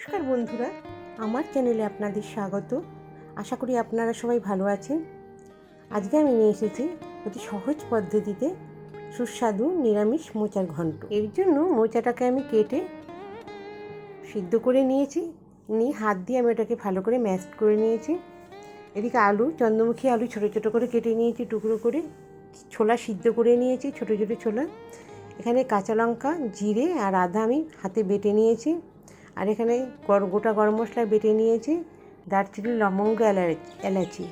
নমস্কার বন্ধুরা, আমার চ্যানেলে আপনাদের স্বাগত। আশা করি আপনারা সবাই ভালো আছেন। আজকে আমি নিয়ে এসেছি অতি সহজ পদ্ধতিতে সুস্বাদু নিরামিষ মোচার ঘন্ট। এর জন্য মোচাটাকে আমি কেটে সিদ্ধ করে নিয়েছি। নিয়ে হাত দিয়ে আমি ওটাকে ভালো করে ম্যাশ করে নিয়েছি। এদিকে আলু, চন্দ্রমুখী আলু ছোটো ছোটো করে কেটে নিয়েছি, টুকরো করে। ছোলা সিদ্ধ করে নিয়েছি, ছোটো ছোটো ছোলা। এখানে কাঁচা লঙ্কা, জিরে আর আদা আমি হাতে বেটে নিয়েছি। আর এখানে গোটা গরম মশলা বেটে নিয়েছি, দারচিনি, লবঙ্গ এলা- এলাচি।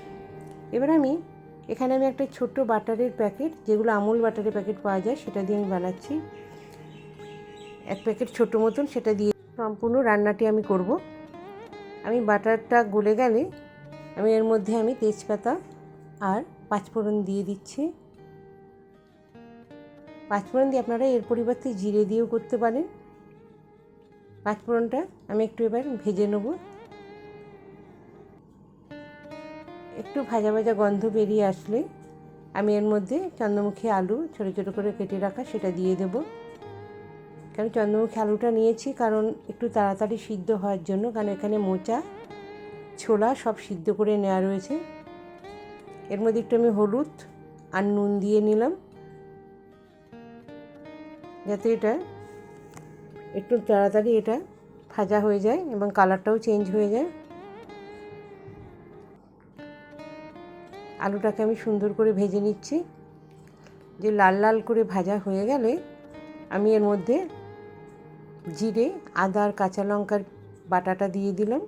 এবার আমি, এখানে আমি একটা ছোট্ট বাটারের প্যাকেট, যেগুলো আমুল বাটারের প্যাকেট পাওয়া যায়, সেটা দিয়ে আমি বানাচ্ছি। এক প্যাকেট ছোটো মতন সেটা দিয়ে সম্পূর্ণ রান্নাটি আমি করব। আমি বাটারটা গলে গেলে আমি এর মধ্যে আমি তেজপাতা আর পাঁচফোড়ন দিয়ে দিচ্ছি। পাঁচফোড়ন দিয়ে আপনারা এর পরিবর্তে জিরে দিয়েও করতে পারেন। পাঁচফোড়নটা আমি একটু এবার ভেজে নেব। একটু ভাজা ভাজা গন্ধ বেরিয়ে আসলে আমি এর মধ্যে চন্দ্রমুখী আলু ছোটো ছোটো করে কেটে রাখা সেটা দিয়ে দেব। কারণ চন্দ্রমুখী আলুটা নিয়েছি কারণ একটু তাড়াতাড়ি সিদ্ধ হওয়ার জন্য, কারণ এখানে মোচা, ছোলা সব সিদ্ধ করে নেওয়া রয়েছে। এর মধ্যে একটু আমি হলুদ আর নুন দিয়ে নিলাম। যাতে এটা একটু তাড়াতাড়ি এটা ভাজা হয়ে যায় এবং কালারটাও চেঞ্জ হয়ে যায়। আলুটাকে আমি সুন্দর করে ভেজে নিচ্ছি। যে লাল লাল করে ভাজা হয়ে গেলে আমি এর মধ্যে জিরে, আদা আর কাঁচা লঙ্কার বাটাটা দিয়ে দিলাম।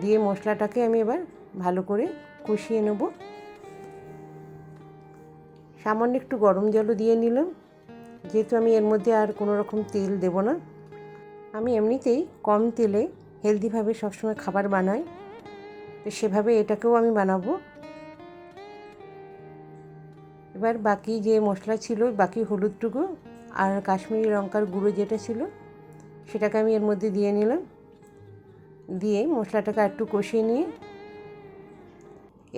দিয়ে মশলাটাকে আমি এবার ভালো করে কষিয়ে নেব। সামান্য একটু গরম জলও দিয়ে নিলাম। যেহেতু আমি এর মধ্যে আর কোনো রকম তেল দেব না, আমি এমনিতেই কম তেলে হেলদিভাবে সবসময় খাবার বানাই। তো সেভাবে এটাকেও আমি বানাবো। এবার বাকি যে মশলা ছিল, বাকি হলুদটুকু আর কাশ্মীরি লঙ্কার গুঁড়ো যেটা ছিল, সেটাকে আমি এর মধ্যে দিয়ে নিলাম। দিয়ে মশলাটাকে একটু কষিয়ে নিয়ে,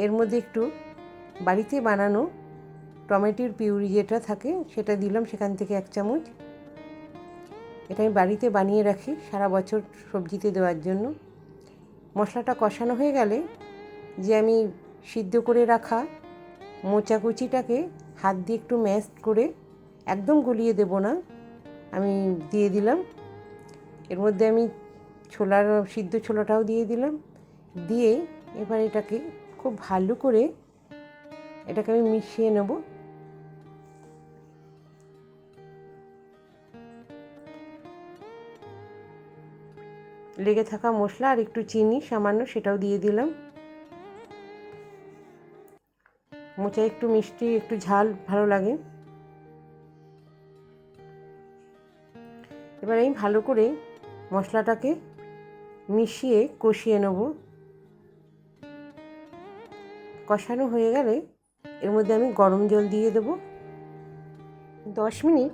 এর মধ্যে একটু বাড়িতে বানানো টমেটোর পিউরি যেটা থাকে, সেটা দিলাম সেখান থেকে এক চামচ। এটা আমি বাড়িতে বানিয়ে রাখি সারা বছর সবজিতে দেওয়ার জন্য। মশলাটা কষানো হয়ে গেলে যে আমি সিদ্ধ করে রাখা মোচা কুচিটাকে হাত দিয়ে একটু ম্যাশ করে একদম গলিয়ে দেব না, আমি দিয়ে দিলাম। এর মধ্যে আমি ছোলার, সিদ্ধ ছোলাটাও দিয়ে দিলাম। দিয়ে এবার এটাকে খুব ভালো করে এটাকে আমি মিশিয়ে নেব। লেগে থাকা মশলা আর একটু চিনি সামান্য সেটাও দিয়ে দিলাম। মোচা একটু মিষ্টি, একটু ঝাল ভালো লাগে। এবার আমি ভালো করে মশলাটাকে মিশিয়ে কষিয়ে নেব। কষানো হয়ে গেলে এর মধ্যে আমি গরম জল দিয়ে দেব। দশ মিনিট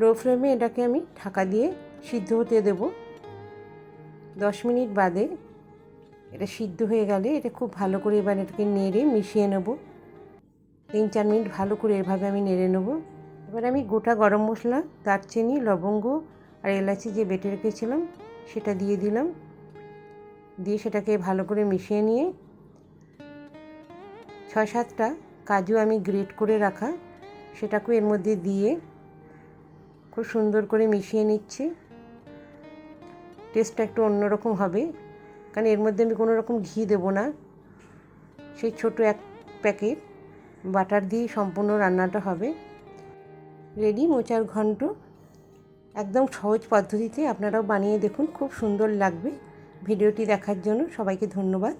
লো ফ্লেমে এটাকে আমি ঢাকা দিয়ে সিদ্ধ হতে দেব। দশ মিনিট বাদে এটা সিদ্ধ হয়ে গেলে এটা খুব ভালো করে এবার এটাকে নেড়ে মিশিয়ে নেব। তিন চার মিনিট ভালো করে এভাবে আমি নেড়ে নেব। এবার আমি গোটা গরম মশলা, দারচিনি, লবঙ্গ আর এলাচি যে বেটে রেখেছিলাম সেটা দিয়ে দিলাম। দিয়ে সেটাকে ভালো করে মিশিয়ে নিয়ে ছয় সাতটা কাজু আমি গ্রেট করে রাখা সেটাকেও এর মধ্যে দিয়ে খুব সুন্দর করে মিশিয়ে নিচ্ছি। টেস্টটা একটু অন্যরকম হবে। কারণ এর মধ্যে আমি কোনো রকম ঘি দেবো না। সেই ছোট এক প্যাকেট বাটার দিয়ে সম্পূর্ণ রান্নাটা হবে। রেডি মোচার ঘন্ট। একদম সহজ পদ্ধতিতে আপনারাও বানিয়ে দেখুন, খুব সুন্দর লাগবে। ভিডিওটি দেখার জন্য সবাইকে ধন্যবাদ।